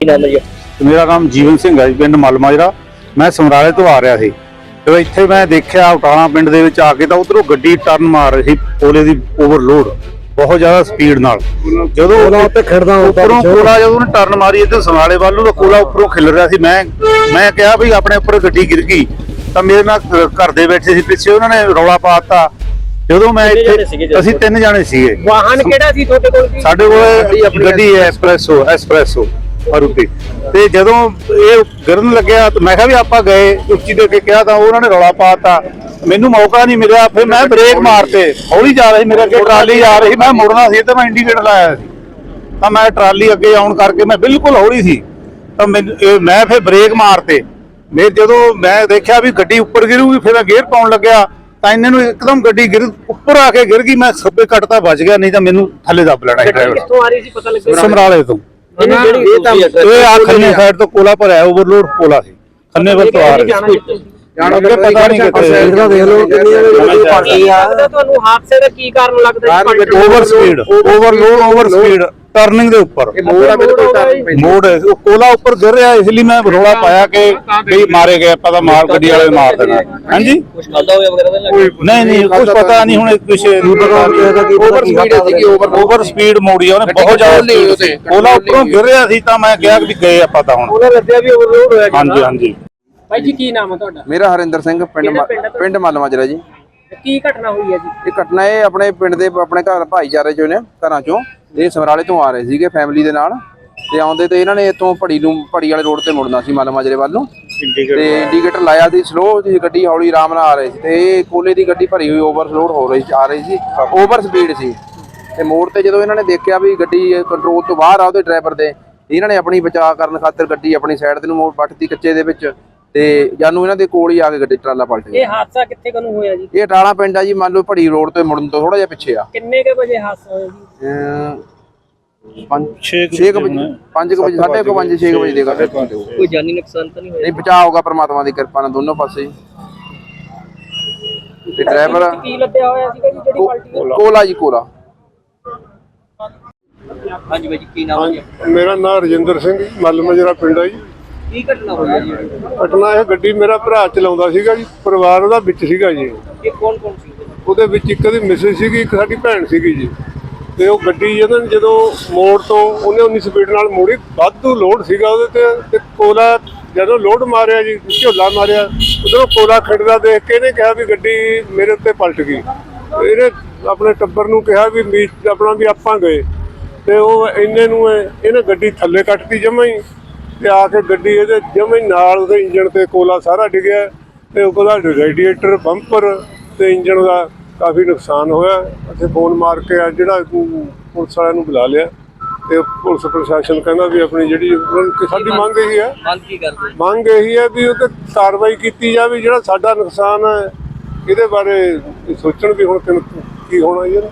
ਕੀ ਨਾਮ ਹੈ ਜੀ? ਮੇਰਾ ਨਾਮ ਜੀਵਨ ਸਿੰਘ ਹੈ ਜੀ, ਪਿੰਡ ਮਲਮਾਜਰਾ। ਮੈਂ ਸਮਰਾਲੇ ਤੋਂ ਆ ਰਿਹਾ ਸੀ। ਤੇ ਇੱਥੇ ਮੈਂ ਦੇਖਿਆ ਉਟਾਣਾ ਪਿੰਡ ਦੇ ਵਿੱਚ ਆ ਕੇ ਤਾਂ ਉਧਰੋਂ ਗੱਡੀ ਟਰਨ ਮਾਰ ਰਹੀ ਸੀ ਕੋਲੇ ਦੀ ਓਵਰਲੋਡ ਬਹੁਤ ਜ਼ਿਆਦਾ ਸਪੀਡ ਨਾਲ। ਜਦੋਂ ਕੋਲਾ ਉੱਤੇ ਖਿੜਦਾ ਹੁੰਦਾ ਉੱਪਰੋਂ। ਕੋਲਾ ਜਦੋਂ ਉਹਨੇ ਟਰਨ ਮਾਰੀ ਇੱਧਰ ਸਮਰਾਲੇ ਵੱਲ ਨੂੰ ਤਾਂ ਕੋਲਾ ਉੱਪਰੋਂ ਖਿਲ ਰਿਹਾ ਸੀ। ਮੈਂ ਮੈਂ ਕਿਹਾ ਵੀ ਆਪਣੇ ਉੱਪਰ ਗੱਡੀ ਗਿਰ ਗਈ। ਤਾਂ ਮੇਰੇ ਨਾਲ ਘ- ਘਰ ਦੇ ਬੈਠੇ ਸੀ ਪਿੱਛੇ ਉਹਨਾਂ ਨੇ ਰੌਲਾ ਪਾਤਾ ਜਦੋਂ ਮੈਂ ਕਿੰਨੇ ਜਾਣੇ ਸੀਗੇ ਇੱਥੇ ਜਦੋਂ? ਅਸੀਂ ਤਿੰਨ ਜਾਣੇ ਸੀਗੇ। ਵਾਹਨ ਕਿਹੜਾ ਸੀ ਤੁਹਾਡੇ ਕੋਲ ਸਾਡੇ ਕੋਲ ਗੱਡੀ ਹੈ ਐਸਪ੍ਰੈਸੋ ਐਸਪ੍ਰੈਸੋ ਮਾਰੂਤੀ ਤੇ ਜਦੋਂ ਇਹ ਗਿਰਨ ਲੱਗਿਆ ਤਾਂ ਮੈਂ ਕਿਹਾ ਵੀ ਆਪਾਂ ਗਏ ਉੱਚੀ ਦੇ ਕੇ ਕਿਹਾ ਤਾਂ ਉਹਨਾਂ ਨੇ ਰੌਲਾ ਪਾਤਾ ਮੈਨੂੰ ਮੌਕਾ ਨਹੀਂ ਮਿਲਿਆ ਫਿਰ ਮੈਂ ਬ੍ਰੇਕ ਮਾਰਤੇ। ਹੌਲੀ ਜਾ ਰਹੀ ਮੇਰੇ ਅੱਗੇ ਟਰਾਲੀ ਆ ਰਹੀ ਮੈਂ ਮੁੜਨਾ ਸੀ ਤੇ ਮੈਂ ਇੰਡੀਕੇਟਰ ਲਾਇਆ ਸੀ। ਤਾਂ ਮੈਂ ਟਰਾਲੀ ਅੱਗੇ ਆਉਣ ਕਰਕੇ ਮੈਂ ਬਿਲਕੁਲ ਹੌਲੀ ਸੀ। ਤਾਂ ਮੈਂ ਫਿਰ ਬ੍ਰੇਕ ਮਾਰਤੇ। ਮੈਂ ਜਦੋਂ ਮੈਂ ਦੇਖਿਆ ਵੀ ਗੱਡੀ ਉੱਪਰ ਗਿਰੂਗੀ ਫਿਰ ਮੈਂ ਗੇਅਰ ਪਾਉਣ ਲੱਗਿਆ। ਤਾਂ ਇਹਨਾਂ ਨੂੰ ਇੱਕਦਮ ਗੱਡੀ ਗਿਰ ਉੱਪਰ ਆ ਕੇ ਗਿਰ ਗਈ ਮੈਂ ਸੱਬੇ ਕੱਟ ਤਾਂ ਬਚ ਗਿਆ ਨਹੀਂ ਤਾਂ ਮੈਨੂੰ ਥੱਲੇ ਦੱਬ ਲੈਣਾ ਸੀ ਡਰਾਈਵਰ ਕਿੱਥੋਂ ਆ ਰਹੀ ਸੀ ਪਤਾ ਲੱਗਿਆ? ਸਮਰਾਲੇ ਤੋਂ। ਇਹ ਜਿਹੜੀ ਇਹ ਆ ਖੰਨੇ ਸਾਈਡ ਤੋਂ ਕੋਲਾ ਭਰਿਆ ਓਵਰਲੋਡ ਕੋਲਾ ਸੀ। ਖੰਨੇ ਵੱਲ ਤੋਂ ਆ ਰਹੇ ਸੀ। ਪਤਾ ਨਹੀਂ ਕਿੱਥੇ ਸਾਈਡ ਦਾ ਦੇਖ ਲਓ ਕਿੰਨੀਆਂ ਆ ਲੱਗਦਾ ਤੁਹਾਨੂੰ ਹਾਦਸੇ ਦਾ ਕੀ ਕਾਰਨ ਲੱਗਦਾ? Over speed overload over speed turning ਦੇ ਉੱਪਰ। ਮੋੜ ਆ ਹੈ, ਉਹ ਕੋਲਾ ਉੱਪਰ ਗਿਰ ਰਿਹਾ ਇਸ ਲਈ ਮੈਂ ਰੋਲਾ ਪਾਇਆ ਕਿ ਵੀ ਮਾਰੇ ਗਏ ਆਪਾਂ ਤਾਂ ਮਾਰ ਗੱਡੀ ਵਾਲੇ ਮਾਰ ਦੇਣਾ। ਹਾਂਜੀ? ਕੁਝ ਖਾਦਾ ਹੋਇਆ ਵਗੈਰਾ ਤਾਂ ਨਹੀਂ ਨਹੀਂ ਨਹੀਂ ਕੁਝ ਪਤਾ ਨਹੀਂ ਹੁਣ ਕੁਝ ਓਵਰ ਸਪੀਡ ਸੀਗੀ ਓਵਰ ਓਵਰ ਸਪੀਡ ਮੋੜੀ ਆ, ਉਹਨੇ ਬਹੁਤ ਜ਼ਿਆਦਾ speed ਸੀ। ਕੋਲਾ ਉੱਪਰੋਂ ਗਿਰ ਰਿਹਾ ਸੀ ਤਾਂ ਮੈਂ ਕਿਹਾ ਵੀ ਗਏ ਆਪਾਂ ਤਾਂ ਹੁਣ। ਉਹਨੇ ਦੱਸਿਆ ਵੀ ਓਵਰਲੋਡ ਹੋਇਆ ਹਾਂਜੀ ਹਾਂਜੀ। ਭਾਈ ਜੀ ਕੀ ਨਾਮ ਹੈ ਤੁਹਾਡਾ? ਮੇਰਾ ਹਰਿੰਦਰ ਸਿੰਘ ਪਿੰਡ ਪਿੰਡ ਹੈ ਮ- ਪਿੰਡ ਮੱਲ ਮਾਜਰਾ ਜੀ। ਕੀ ਘਟਨਾ ਹੋਈ ਹੈ ਜੀ? ਇਹ ਘਟਨਾ ਇਹ ਆਪਣੇ ਪਿੰਡ ਦੇ ਆਪਣੇ ਘਰ ਭਾਈਚਾਰੇ ਚੋਂ ਨੇ ਘਰਾਂ ਚੋਂ। ਇਹ ਸਮਰਾਲੇ ਤੋਂ ਆ ਰਹੇ ਸੀਗੇ ਫੈਮਿਲੀ ਦੇ ਨਾਲ ਤੇ ਆਉਂਦੇ ਤੇ ਇਹਨਾਂ ਨੇ ਇੱਥੋਂ ਪੜੀ ਨੂੰ ਪੜੀ ਵਾਲੇ ਰੋਡ ਤੇ ਮੁੜਨਾ ਸੀ ਮੱਲ ਮਾਜਰੇ ਵੱਲ ਨੂੰ। ਤੇ ਇੰਡੀਕੇਟਰ ਲਾਇਆ ਸੀ ਸਲੋ ਸੀ ਗੱਡੀ ਹੌਲੀ ਆਰਾਮ ਨਾਲ ਆ ਰਹੀ ਸੀ ਤੇ ਕੋਲੇ ਦੀ ਗੱਡੀ ਭਰੀ ਹੋਈ ਓਵਰਲੋਡ ਹੋ ਰਹੀ ਸੀ ਆ ਰਹੀ ਸੀ ਓਵਰ ਸਪੀਡ ਸੀ। ਤੇ ਮੋੜ ਤੇ ਜਦੋਂ ਇਹਨਾਂ ਨੇ ਦੇਖਿਆ ਵੀ ਗੱਡੀ ਕੰਟਰੋਲ ਤੋਂ ਬਾਹਰ ਆ ਉਹਦੇ ਡਰਾਈਵਰ ਦੇ ਇਹਨਾਂ ਨੇ ਆਪਣੀ ਬਚਾਅ ਕਰਨ ਖਾਤਰ ਗੱਡੀ ਆਪਣੀ ਸਾਈਡ ਤੇ ਨੂੰ ਮੋੜ ਪੱਟਤੀ ਕੱਚੇ ਦੇ ਵਿੱਚ। ਤੇ ਜਾਨੂੰ ਇਹਨਾਂ ਦੇ ਕੋਲ ਹੀ ਆ ਕੇ ਗੱਡੀ ਟਰਾਲਾ ਪਲਟ ਗਿਆ। ਇਹ ਹਾਦਸਾ ਕਿੱਥੇ ਕਨੂੰ ਹੋਇਆ ਜੀ? ਇਹ ਟਾਲਾ ਪਿੰਡ ਆ ਜੀ ਮੰਨ ਲਓ ਭੜੀ ਰੋਡ ਤੋਂ ਮੁੜਨ ਤੋਂ ਥੋੜਾ ਜਿਹਾ ਪਿੱਛੇ ਆ। ਕਿੰਨੇ ਕੇ ਵਜੇ ਹਾਦਸਾ ਹੋਇਆ ਜੀ? ਪੰਜ 6 ਵਜੇ 5 ਵਜੇ ਸਾਢੇ ਕੁ ਪੰਜ 6 ਵਜੇ ਦੇਗਾ ਕੋਈ ਜਾਨੀ ਨੁਕਸਾਨ ਤਾਂ ਨਹੀਂ ਹੋਇਆ? ਨਹੀਂ ਬਚਾਅ ਹੋਗਾ ਪ੍ਰਮਾਤਮਾ ਦੀ ਕਿਰਪਾ ਨਾਲ ਦੋਨੋਂ ਪਾਸੇ। ਤੇ ਡਰਾਈਵਰ ਕੀ ਲੱਦਿਆ ਹੋਇਆ ਸੀਗਾ ਜੀ ਜਿਹੜੀ ਪਲਟੀ ਕੋਲਾ ਜੀ ਕੋਲਾ। ਹਾਂਜੀ ਬਾਈ ਜੀ ਕੀ ਨਾਮ ਹੈ ਮੇਰਾ ਨਾਮ ਰਜਿੰਦਰ ਸਿੰਘ ਮੱਲ ਮਜਰਾ ਪਿੰਡ ਆ ਜੀ। ਕੀ ਘਟਨਾ ਹੋਈ ਹੈ ਜੀ? ਘਟਨਾ ਇਹ ਗੱਡੀ ਮੇਰਾ ਭਰਾ ਚਲਾਉਂਦਾ ਸੀਗਾ ਜੀ ਪਰਿਵਾਰ ਉਹਦਾ ਵਿੱਚ ਸੀਗਾ ਜੀ। ਇਹ ਕੌਣ ਕੌਣ ਸੀ? ਉਹਦੇ ਵਿੱਚ ਇੱਕ ਉਹਦੀ ਮਿਸਿਸ ਸੀਗੀ ਇੱਕ ਸਾਡੀ ਭੈਣ ਸੀਗੀ ਜੀ। ਤੇ ਉਹ ਗੱਡੀ ਇਹਨਾਂ ਨੇ ਜਦੋਂ ਮੋੜ ਤੋਂ ਉਹਨੇ ਉਨੀ ਸਪੀਡ ਨਾਲ ਮੋੜੀ ਵਾਧੂ ਲੋਡ ਸੀਗਾ ਉਹਦੇ ਤੇ ਤੇ ਕੋਲਾ ਜਦੋਂ ਲੋਡ ਮਾਰਿਆ ਜੀ ਝੋਲਾ ਮਾਰਿਆ ਉਧਰੋਂ ਕੋਲਾ ਖੜਦਾ ਦੇਖ ਕੇ ਇਹਨੇ ਕਿਹਾ ਵੀ ਗੱਡੀ ਮੇਰੇ ਉੱਤੇ ਪਲਟ ਗਈ। ਇਹਨੇ ਆਪਣੇ ਟੱਬਰ ਨੂੰ ਕਿਹਾ ਵੀ ਆਪਣਾ ਵੀ ਆਪਾਂ ਗਏ। ਤੇ ਉਹ ਇੰਨੇ ਨੂੰ ਇਹ- ਇਹਨੇ ਗੱਡੀ ਥੱਲੇ ਕੱਟਤੀ ਜਮਾਂ ਹੀ। ਤੇ ਆ ਕੇ ਗੱਡੀ ਇਹਦੇ ਜਮਾਂ ਨਾਲ ਉਹਦੇ ਇੰਜਣ ਤੇ ਕੋਲਾ ਸਾਰਾ ਡਿੱਗਿਆ ਤੇ ਉਹਦਾ ਰੇਡੀਏਟਰ ਬੰਪਰ ਤੇ ਇੰਜਣ ਦਾ ਕਾਫੀ ਨੁਕਸਾਨ ਹੋਇਆ। ਅਸੀਂ ਫੋਨ ਮਾਰ ਕੇ ਆ ਜਿਹੜਾ ਪੁਲਿਸ ਵਾਲਿਆਂ ਨੂੰ ਬੁਲਾ ਲਿਆ ਤੇ ਪੁਲਿਸ ਪ੍ਰਸ਼ਾਸਨ ਕਹਿੰਦਾ ਵੀ ਆਪਣੀ ਜਿਹੜੀ ਸਾਡੀ ਮੰਗ ਇਹੀ ਹੈ। ਮੰਗ ਕੀ ਕਰਦੇ? ਮੰਗ ਇਹੀ ਹੈ ਵੀ ਉਹ ਤੇ ਕਾਰਵਾਈ ਕੀਤੀ ਜਾਵੇ ਜਿਹੜਾ ਸਾਡਾ ਨੁਕਸਾਨ ਹੈ ਇਹਦੇ ਬਾਰੇ ਸੋਚਣ ਵੀ ਹੁਣ ਕੀ ਹੋਣਾ ਇਹਦਾ।